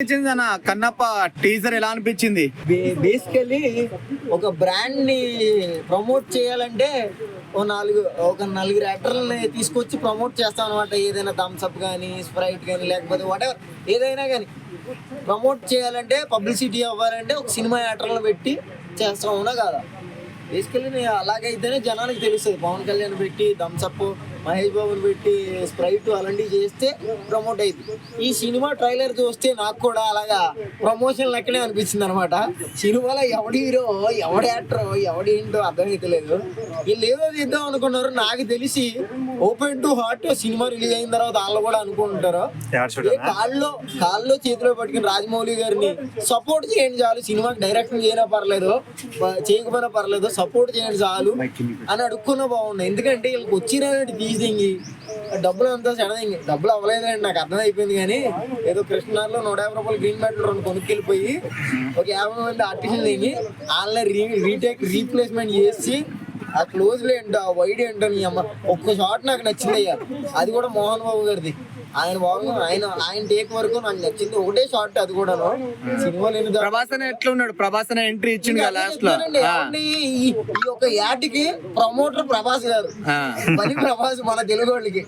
అన్న. కన్నప్ప టీజర్ ఎలా అనిపించింది? బేసికలీ ఒక బ్రాండ్ని ప్రమోట్ చేయాలంటే ఓ నాలుగు ఒక నలుగురు యాక్టర్లని తీసుకొచ్చి ప్రమోట్ చేస్తాం అనమాట ఏదైనా థమ్స్అప్ కానీ స్ప్రైట్ కానీ లేకపోతే వాటెవర్ ఏదైనా కానీ ప్రమోట్ చేయాలంటే పబ్లిసిటీ అవ్వాలంటే ఒక సినిమా యాక్టర్లను పెట్టి చేస్తాం అవునా కాదా బేసికలీ అలాగైతేనే జనానికి తెలుస్తుంది. పవన్ కళ్యాణ్ పెట్టి థమ్స్అప్ మహేష్ బాబుని పెట్టి స్ప్రైట్ అలాంటివి చేస్తే ప్రమోట్ అయింది. ఈ సినిమా ట్రైలర్ చూస్తే నాకు కూడా అలాగా ప్రమోషన్ లెక్కనే అనిపించింది అనమాట సినిమాలో ఎవడి హీరో ఎవడి యాక్టర్ ఎవడి ఏంటో అర్థమైతలేదు. వీళ్ళు ఏదో చేద్దాం అనుకున్నారు. నాకు తెలిసి open to heart cinema release అయిన తర్వాత వాళ్ళు కూడా అనుకుంటారు. కాల్లో కాల్లో చేతిలో పట్టుకుని రాజమౌళి గారిని సపోర్ట్ చేయండి చాలు. సినిమాకి డైరెక్షన్ చేయనా పర్లేదు. చేయకపోయినా పర్లేదు. సపోర్ట్ చేయండి చాలు అని అడుక్కున్నా బాగుంది ఎందుకంటే వీళ్ళకి వచ్చినట్టు డబ్బులు అంతా సెడదింగి డబ్బులు అవ్వలేదండి నాకు అర్థమైపోయింది కానీ ఏదో కృష్ణార్లో నూట యాభై రూపాయలు గ్రీన్ మ్యాట్లు రెండు కొనుక్కెళ్ళిపోయి ఒక యాభై మంది ఆర్టిస్టులు దిగి వాళ్ళని రీ రీటేక్ రీప్లేస్మెంట్ చేసి ఆ క్లోజ్ ఏంటో ఆ వైడ్ ఏంటో నీ అమ్మ. ఒక్క షాట్ నాకు నచ్చింది అయ్యా అది కూడా మోహన్ బాబు గారిది. ఆయన బాబు ఆయన ఆయన టేక్ వరకు నాకు నచ్చింది. ఒకటే షాట్ అది కూడా సినిమాలో ఎన్ని దా- ప్రభాస్ అనే ఎట్లా ఉన్నాడు ప్రభాస్ అనే ఎంట్రీ ఇచ్చిండు కదా లాస్ట్లో ఈ యొక్క యాటికి ప్రమోటర్ ప్రభాస్ గారు. పని ప్రభాస్ మన తెలుగు వాళ్ళకి.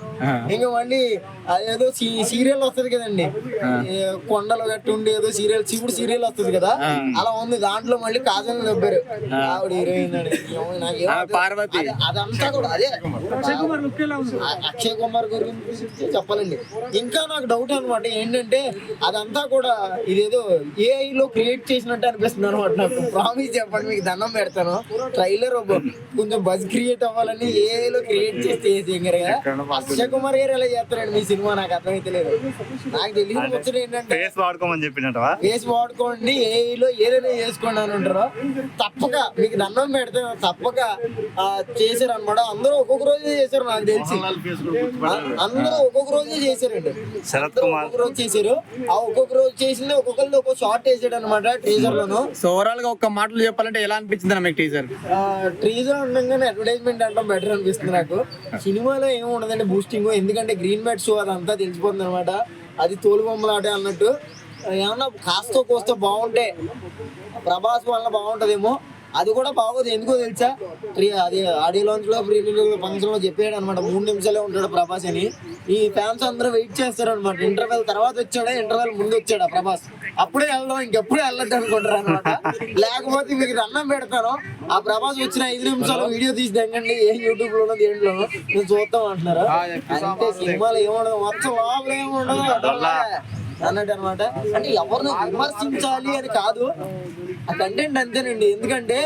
ఇంకా మళ్ళీ అదేదో సీరియల్ వస్తది కదండి. కొండలు గట్టి ఉండి ఏదో సీరియల్ శివుడు సీరియల్ వస్తది కదా. అలా ఉంది. దాంట్లో మళ్ళీ కాజల్ నవ్వారు. ఆవిడ హీరోయిన్ పార్వతి. అదే- అదంతా కూడా అదే. అక్షయ్ కుమార్ గురించి చెప్పాలండి. ఇంకా నాకు డౌట్ అనమాట ఏంటంటే అదంతా కూడా ఇదేదో AI లో క్రియేట్ చేసినట్టు అనిపిస్తుంది అనమాట నాకు. ప్రామిస్ చెప్పండి మీకు దండం పెడతాను. ట్రైలర్ కొంచెం బజ్ క్రియేట్ అవ్వాలని AI లో క్రియేట్ చేస్తే సింగర్గా అక్షయ్ కుమార్ గారు ఎలా చేస్తారండి మీ సినిమా? నాకు అర్థమైతే లేదు నాకు తెలియదు ముచ్చట ఏంటంటే ఫేస్ వాడుకోమని చెప్పినట్టవా? వేసి వాడుకోండి ఏఐలో ఏదైనా చేసుకోండి అని ఉంటారు తప్పక మీకు దండం పెడితే తప్పక చేశారు అనమాట అందరూ ఒక్కొక్క రోజే చేశారు నాకు తెలిసి. అందరూ ఒక్కొక్క రోజే చేశారండి. శరత్ కుమార్. ఒక్కొక్క రోజు చేశారు. ఆ ఒక్కొక్క రోజు చేసింది ఒక్కొక్కరిది ఒక్కొక్క షార్ట్ వేసాడు అనమాట టీజర్ లోను సో ఓవరాల్గా ఒక్క మాటలు చెప్పాలంటే ఎలా అనిపించింది అన్న మీకు టీజర్ ట్రీజర్ ఉండగానే అడ్వర్టైజ్మెంట్ అంటాం బెటర్ అనిపిస్తుంది నాకు. సినిమాలో ఏమి ఉండదండి బూస్టింగ్ ఎందుకంటే గ్రీన్ మ్యాట్ షో అదంతా తెలిసిపోతుంది అనమాట అది తోలు బొమ్మలాటే అన్నట్టు. ఏమన్నా కాస్త కోస్త బాగుంటే ప్రభాస్ వల్ల బాగుంటదేమో. అది కూడా బాగోదు. ఎందుకో తెలుసా? అది ఆడియో లాంచ్లో ప్రీ ఫంక్షన్లో చెప్పాడు అనమాట. మూడు నిమిషాలే ఉంటాడు ప్రభాస్ అని. ఈ ఫ్యాన్స్ అందరూ వెయిట్ చేస్తారు అనమాట ఇంటర్వెల్ తర్వాత వచ్చాడా? ఇంటర్వెల్ ముందు వచ్చాడా ప్రభాస్? అప్పుడే వెళ్దాం ఇంకెప్పుడే వెళ్ళొద్దు అనుకుంటారు అనమాట. లేకపోతే మీకు దండం పెడతాను. ఆ ప్రభాస్ వచ్చిన ఐదు నిమిషాలు వీడియో తీసి దంగండి ఏ యూట్యూబ్ లోనో దేంట్లోనో నేను చూద్దాం అంటున్నారు. అంటే సినిమాలో ఏముండదు మొత్తం లోపల ఏముండదు అన్నట్టు అనమాట. అంటే ఎవరిని విమర్శించాలి అని కాదు. ఆ కంటెంట్ అంతేనండి. ఎందుకంటే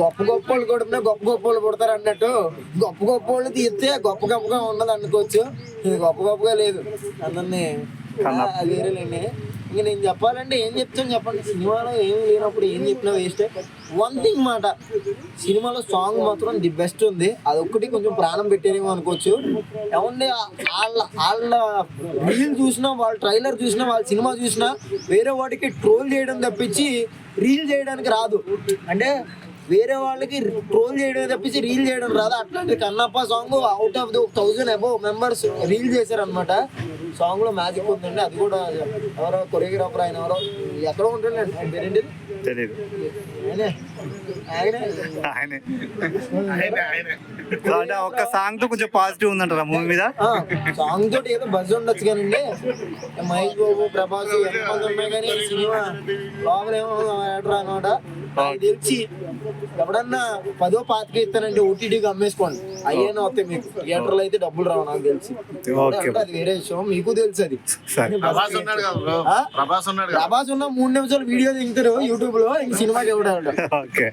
గొప్ప గొప్ప వాళ్ళు కూడా గొప్ప గొప్ప వాళ్ళు పుడతారు అన్నట్టు. గొప్ప గొప్ప వాళ్ళు తీస్తే గొప్ప గొప్పగా ఉండదు అనుకోవచ్చు. ఇది గొప్ప గొప్పగా లేదు. అందరినీ అది వేరేలేండి ఇంక నేను చెప్పాలంటే ఏం చెప్తాను చెప్పండి. సినిమాలో ఏమి లేనప్పుడు ఏం చెప్పినా వేస్ట్. వన్ థింగ్ మాట సినిమాలో సాంగ్ మాత్రం ది బెస్ట్ ఉంది. అదొక్కటి కొంచెం ప్రాణం పెట్టేనేమో అనుకోవచ్చు. ఏమంటే వాళ్ళ వాళ్ళ రీల్ చూసినా వాళ్ళ ట్రైలర్ చూసినా వాళ్ళ సినిమా చూసినా వేరే వాటికి ట్రోల్ చేయడం తప్పించి రీల్ చేయడానికి రాదు. అంటే వేరే వాళ్ళకి ట్రోల్ చేయడం తప్పించి రీల్ చేయడం రాదు. అట్లాంటి Kannappa song out of the thousand above members reel చేశారనమాట సాంగ్లో మ్యాజిక్ ఉందండి అది కూడా ఎవరో కొరియోగ్రాఫర్ ఆయన ఎవరో ఎక్కడో ఉంటాడు ఆయన? పేరేంటి తెలీదు అంటే ఒక్క సాంగ్తో కొంచెం పాజిటివ్ ఉందంటారా మూవీ మీద? సాంగ్ తోటి ఏదో బజ్ ఉండొచ్చు కానండి. మహేష్ బాబు ప్రభాస్ ఎంతమంది ఉన్నాయి కానీ సినిమా లోపల ఏమో అనమాట. తెలిసి ఎప్పుడన్నా పదో పాతిక ఇస్తానంటే ఓటీటీకి అమ్మేసుకోండి. అయ్యేనా వస్తాయి మీకు. థియేటర్లో అయితే డబ్బులు రావు నాకు తెలిసి. అది వేరే విషయం. మీకు తెలుసు అది? సరే. ప్రభాస్ ఉన్న మూడు నిమిషాలు వీడియో దిగుతారు యూట్యూబ్లో ఇంక సినిమాకి ఎవడాడు ఓకే.